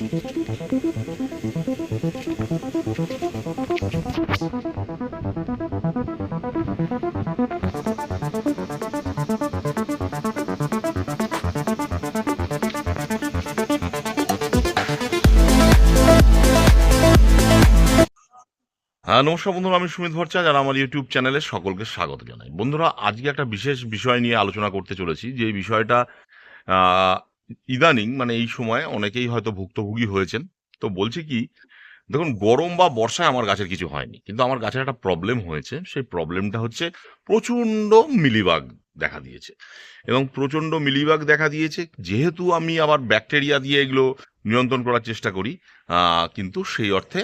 হ্যাঁ নমস্কার বন্ধুরা, আমি সুমিত ভট্টাচার্য আর আমার ইউটিউব চ্যানেলে সকলকে স্বাগত জানাই। বন্ধুরা, আজকে একটা বিশেষ বিষয় নিয়ে আলোচনা করতে চলেছি। যে বিষয়টা ইদানিং মানে এই সময় অনেকেই হয়তো ভুক্তভোগী হয়েছেন। তো বলছি কি, দেখুন, গরম বা বর্ষায় আমার গাছের কিছু হয়নি। কিন্তু আমার গাছের একটা প্রবলেম হয়েছে। সেই প্রবলেমটা হচ্ছে প্রচণ্ড মিলিবাগ দেখা দিয়েছে। এবং প্রচণ্ড মিলিবাগ দেখা দিয়েছে, যেহেতু আমি আবার ব্যাকটেরিয়া দিয়ে এগুলো নিয়ন্ত্রণ করার চেষ্টা করি কিন্তু সেই অর্থে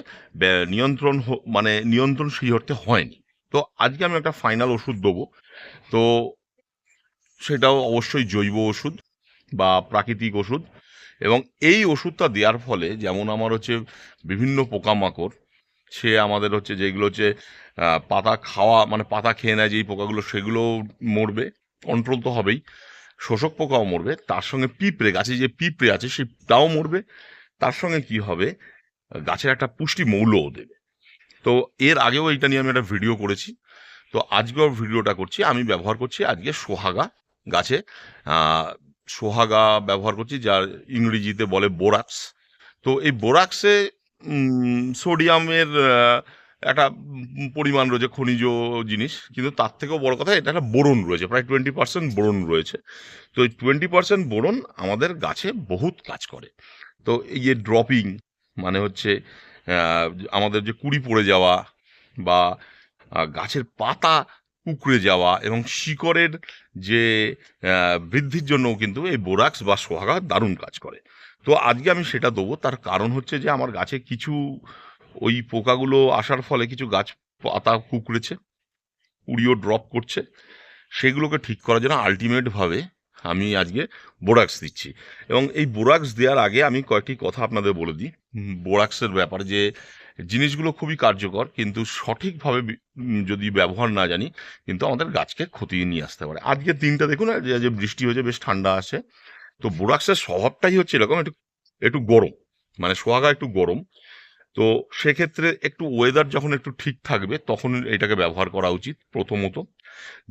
নিয়ন্ত্রণ মানে নিয়ন্ত্রণ সেই অর্থে হয়নি। তো আজকে আমি একটা ফাইনাল ওষুধ দেবো। তো সেটাও অবশ্যই জৈব ওষুধ। বা প্রাকৃতিক ওষুধ। এবং এই ওষুধটা দেওয়ার ফলে যেমন আমার হচ্ছে বিভিন্ন পোকামাকড়, সে আমাদের হচ্ছে যেগুলো হচ্ছে পাতা খাওয়া মানে পাতা খেয়ে নেয় যেই পোকাগুলো সেগুলো মরবে কন্ট্রোল তো হবেই। শোষক পোকাও মরবে, তার সঙ্গে পিঁপড়ে, গাছে যে পিঁপড়ে আছে সেটাও মরবে। তার সঙ্গে কি হবে, গাছের একটা পুষ্টি মৌলও দেবে। তো এর আগেও এইটা নিয়ে আমি একটা ভিডিও করেছি। তো আজকেও ভিডিওটা করছি, আমি ব্যবহার করছি আজকে সোহাগা গাছে সোহাগা ব্যবহার করছি, যার ইংরেজিতে বলে বোরাক্স। তো এই বোরাক্সে সোডিয়ামের একটা পরিমাণ রয়েছে খনিজ জিনিস, কিন্তু তার থেকেও বড় কথা, এটা একটা বোরন রয়েছে, প্রায় টোয়েন্টি পার্সেন্ট বোরন রয়েছে। তো এই টোয়েন্টি পার্সেন্ট বোরন আমাদের গাছে বহুত কাজ করে। তো এই যে ড্রপিং মানে হচ্ছে আমাদের যে কুড়ি পড়ে যাওয়া বা গাছের পাতা কুকড়ে যাওয়া এবং শিকড়ের যে বৃদ্ধির জন্যও কিন্তু এই বোরাক্স বা সোহাগা দারুণ কাজ করে। তো আজকে আমি সেটা দেবো। তার কারণ হচ্ছে যে, আমার গাছে কিছু ওই পোকাগুলো আসার ফলে কিছু গাছ পাতা কুকড়েছে, কুড়িও ড্রপ করছে। সেগুলোকে ঠিক করার জন্য আলটিমেটভাবে আমি আজকে বোরাক্স দিচ্ছি। এবং এই বোরাক্স দেওয়ার আগে আমি কয়েকটি কথা আপনাদের বলে দিই। বোরাক্সের ব্যাপারে যে জিনিসগুলো খুবই কার্যকর, কিন্তু সঠিকভাবে যদি ব্যবহার না জানি, কিন্তু আমাদের গাছকে ক্ষতি নিয়ে আসতে পারে। আজকে দিনটা দেখুন যে বৃষ্টি হয়েছে, বেশ ঠান্ডা আসে তো বোরাক্সের স্বভাবটাই হচ্ছে এরকম, একটু একটু গরম মানে সোহাগা একটু গরম। তো সেক্ষেত্রে একটু ওয়েদার যখন একটু ঠিক থাকবে, তখন এটাকে ব্যবহার করা উচিত প্রথমত।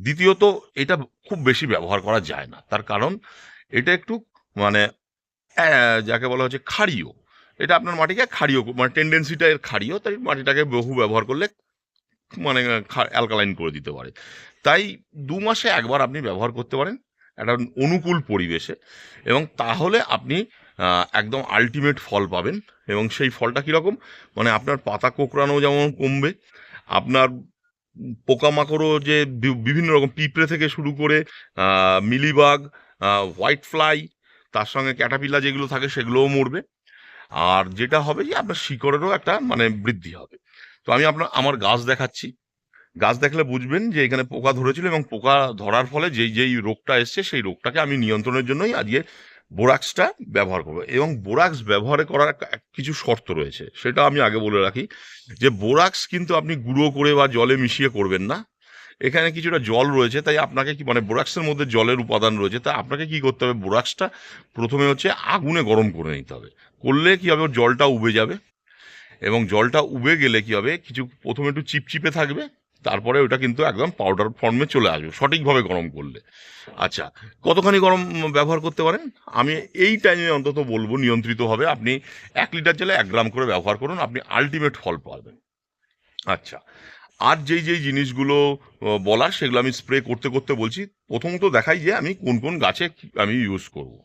দ্বিতীয়ত, এটা খুব বেশি ব্যবহার করা যায় না। তার কারণ, এটা একটু মানে যাকে বলা হচ্ছে ক্ষারীয়। এটা আপনার মাটিকে ক্ষারীয় মানে টেন্ডেন্সিটা এর ক্ষারীয়, তাই মাটিটাকে বহু ব্যবহার করলে মানে অ্যালকালাইন করে দিতে পারে। তাই দু মাসে একবার আপনি ব্যবহার করতে পারেন একটা অনুকূল পরিবেশে এবং তাহলে আপনি একদম আলটিমেট ফল পাবেন এবং সেই ফলটা কীরকম? মানে আপনার পাতা কোঁকড়ানো যেমন কমবে, আপনার পোকামাকড়ও যে বিভিন্ন রকম পিঁপড়ে থেকে শুরু করে মিলিবাগ হোয়াইট ফ্লাই তার সঙ্গে ক্যাটাপিলা যেগুলো থাকে সেগুলোও মরবে। আর যেটা হবে যে আপনার শিকড়েরও একটা মানে বৃদ্ধি হবে। তো আমি আপনার, আমার গাছ দেখাচ্ছি। গাছ দেখলে বুঝবেন যে এখানে পোকা ধরেছিল এবং পোকা ধরার ফলে যেই যেই রোগটা এসছে সেই রোগটাকে আমি নিয়ন্ত্রণের জন্যই আজকে বোরাক্সটা ব্যবহার করব। এবং বোরাক্স ব্যবহার করার কিছু শর্ত রয়েছে। সেটা আমি আগে বলে রাখি যে বোরাক্স কিন্তু আপনি গুঁড়ো করে বা জলে মিশিয়ে করবেন না। এখানে কিছুটা জল রয়েছে, তাই আপনাকে কি মানে বোরাক্সের মধ্যে জলের উপাদান রয়েছে তাই আপনাকে কি করতে হবে? বোরাক্সটা প্রথমে হচ্ছে আগুনে গরম করে নিতে হবে। করলে কি হবে? ওর জলটা উবে যাবে। এবং জলটা উবে গেলে কি হবে? কিছু, প্রথমে একটু চিপচিপে থাকবে, তারপরে ওটা কিন্তু একদম পাউডার ফর্মে চলে আসবে, সঠিকভাবে গরম করলে। আচ্ছা কতখানি গরম ব্যবহার করতে পারেন? আমি এই টাইমে অন্তত বলব নিয়ন্ত্রিতভাবে আপনি এক লিটার জলে এক গ্রাম করে ব্যবহার করুন, আপনি আলটিমেট ফল পাবেন। আচ্ছা আর যেই যেই জিনিসগুলো বলার সেগুলো আমি স্প্রে করতে করতে বলছি, প্রথমত দেখাই যে আমি কোন কোন গাছে আমি ইউজ করব।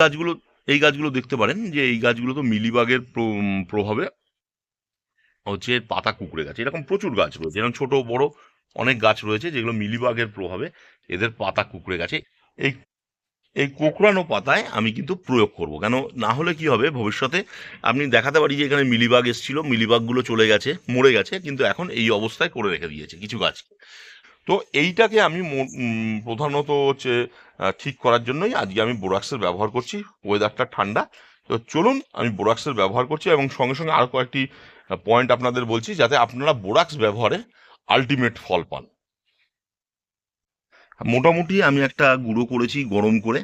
গাছগুলো, এই গাছগুলো দেখতে পারেন যে এই গাছগুলো তো মিলিবাগের প্র- প্রভাবে হচ্ছে পাতা কুকড়ে গেছে। এরকম প্রচুর গাছ রয়েছে এরকম ছোট, বড় অনেক গাছ রয়েছে যেগুলো মিলিবাগের প্রভাবে এদের পাতা কুকড়ে গেছে। এই এই কোকড়ানো পাতায় আমি কিন্তু প্রয়োগ করব। কেন? না হলে কি হবে? ভবিষ্যতে আপনি দেখাতে পারি যে এখানে মিলিবাগ এসেছিল, মিলিবাগগুলো চলে গেছে, মরে গেছে, কিন্তু এখন এই অবস্থায় করে রেখে দিয়েছে কিছু গাছ তো এইটাকে আমি প্রধানত হচ্ছে ঠিক করার জন্যই আজকে আমি বোরাক্সের ব্যবহার করছি। ওয়েদারটা ঠান্ডা। তো চলুন, আমি বোরাক্সের ব্যবহার করছি এবং সঙ্গে সঙ্গে আরও কয়েকটি পয়েন্ট আপনাদের বলছি যাতে আপনারা বোরাক্স ব্যবহারে আলটিমেট ফল পান। মোটামুটি আমি একটা গুঁড়ো করেছি গরম করে।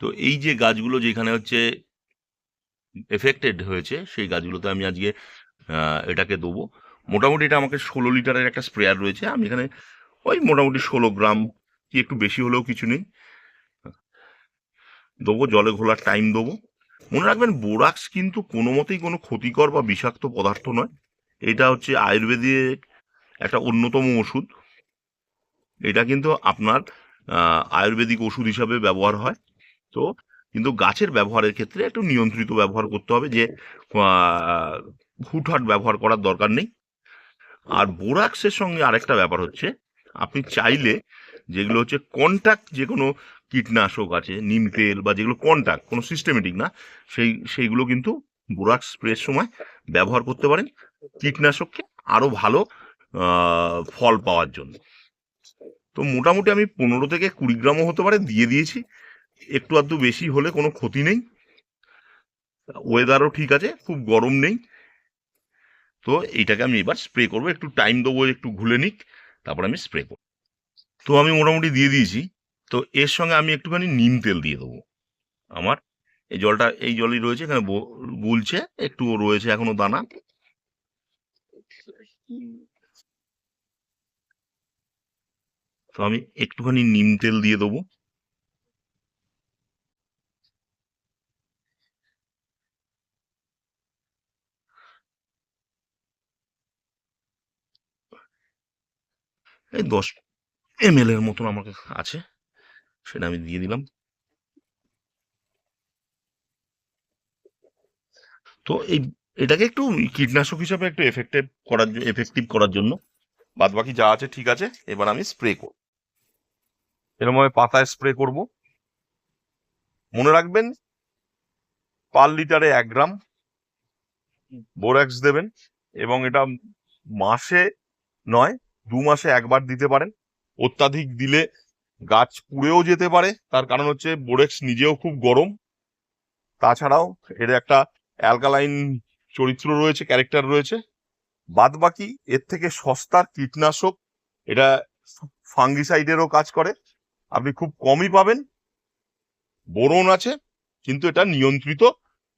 তো এই যে গাছগুলো যেখানে হচ্ছে এফেক্টেড হয়েছে, সেই গাছগুলোতে আমি আজকে এটাকে দেবো। মোটামুটি এটা আমাকে ষোলো লিটারের একটা স্প্রেয়ার রয়েছে। আমি এখানে ওই মোটামুটি ষোলো গ্রাম, কি একটু বেশি হলেও কিছু নেই। দেবো, জলে ঘোলার টাইম দেবো। মনে রাখবেন, বোরাক্স কিন্তু কোনো মতেই কোনো ক্ষতিকর বা বিষাক্ত পদার্থ নয়। এটা হচ্ছে আয়ুর্বেদিক একটা অন্যতম ওষুধ। এটা কিন্তু আপনার আয়ুর্বেদিক ওষুধ হিসাবে ব্যবহার হয়। তো কিন্তু গাছের ব্যবহারের ক্ষেত্রে একটু নিয়ন্ত্রিত ব্যবহার করতে হবে যে হুটহাট ব্যবহার করার দরকার নেই। আর বোরাক্সের সঙ্গে আরেকটা ব্যাপার হচ্ছে, আপনি চাইলে যেগুলো হচ্ছে কন্ট্যাক্ট যে কোনো কীটনাশক আছে, নিম তেল বা যেগুলো কন্ট্যাক্ট কোনো সিস্টেমেটিক না, সেই, সেইগুলো কিন্তু বোরাক্স স্প্রের সময় ব্যবহার করতে পারেন। কীটনাশককে আরও ভালো ফল পাওয়ার জন্য। তো মোটামুটি আমি পনেরো থেকে কুড়ি গ্রামও হতে পারে দিয়ে দিয়েছি। একটু আধটু বেশি হলে কোনো ক্ষতি নেই। ওয়েদারও ঠিক আছে, খুব গরম নেই। তো এইটাকে আমি এবার স্প্রে করব, একটু টাইম দেবো, একটু ঘুলে নিক, তারপর আমি স্প্রে করব। তো আমি মোটামুটি দিয়ে দিয়েছি। তো এর সঙ্গে আমি একটুখানি নিম তেল দিয়ে দেবো। আমার এই জলটা, এই জলই রয়েছে, এখানে গুলছে একটু রয়েছে এখনও দানা। তো আমি একটুখানি নিম তেল দিয়ে দেবো। এই দশ এম এর মতন আমার কাছে আছে, সেটা আমি দিয়ে দিলাম। তো এই, এটাকে একটু কীটনাশক হিসাবে একটু এফেক্টিভ করার এফেক্টিভ করার জন্য। বাদ বাকি যা আছে ঠিক আছে, এবার আমি স্প্রে করব। এরকম ভাবে পাতায় স্প্রে করব। মনে রাখবেন, পার লিটারে এক গ্রাম বোরাক্স দেবেন এবং এটা মাসে নয়, দু মাসে একবার দিতে পারেন। অত্যাধিক দিলে গাছ পুড়েও যেতে পারে। তার কারণ হচ্ছে বোরেক্স নিজেও খুব গরম। তাছাড়াও এর একটা অ্যালকালাইন চরিত্র রয়েছে, ক্যারেক্টার রয়েছে। বাদ বাকি এর থেকে সস্তার কীটনাশক, এটা ফাঙ্গিসাইডেরও কাজ করে। আপনি খুব কমই পাবেন। বোরন আছে, কিন্তু এটা নিয়ন্ত্রিত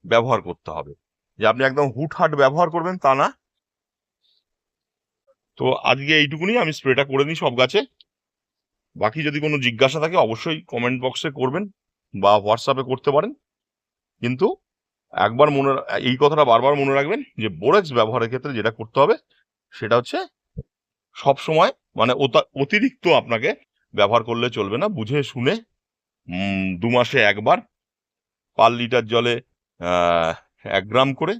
ব্যবহার করতে হবে। যে আপনি একদম হুটহাট ব্যবহার করবেন তা না। তো আজকে এইটুকুনি, আমি স্প্রেটা করে নিই সব গাছে। বাকি যদি কোনো জিজ্ঞাসা থাকে, অবশ্যই কমেন্ট বক্সে করবেন বা হোয়াটসঅ্যাপে করতে পারেন। কিন্তু একবার মনে এই কথাটা বারবার মনে রাখবেন যে বোরেক্স ব্যবহারের ক্ষেত্রে যেটা করতে হবে, সেটা হচ্ছে সব সময় মানে অতিরিক্ত আপনাকে ব্যবহার করলে চলবে না, বুঝে শুনে দু মাসে একবার পার লিটার জলে এক গ্রাম করে,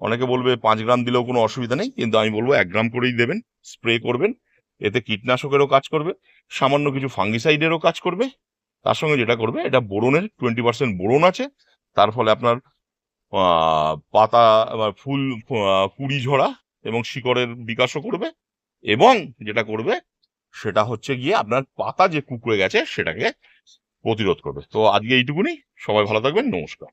অনেকে বলবে পাঁচ গ্রাম দিলেও কোনো অসুবিধা নেই, কিন্তু আমি বলব এক গ্রাম করেই দেবেন, স্প্রে করবেন, এতে কীটনাশকেরও কাজ করবে, সামান্য কিছু ফাঙ্গিসাইডেরও কাজ করবে, তার সঙ্গে যেটা করবে, এটা বোরনের, টোয়েন্টি পার্সেন্ট বোরন আছে, তার ফলে আপনার পাতা ফুল কুড়ি ঝরা এবং শিকড়ের বিকাশও করবে এবং যেটা করবে সেটা হচ্ছে গিয়ে আপনার পাতা যে কুকড়ে গেছে সেটাকে প্রতিরোধ করবে। তো আজকে এইটুকুনি। সবাই ভালো থাকবেন। নমস্কার।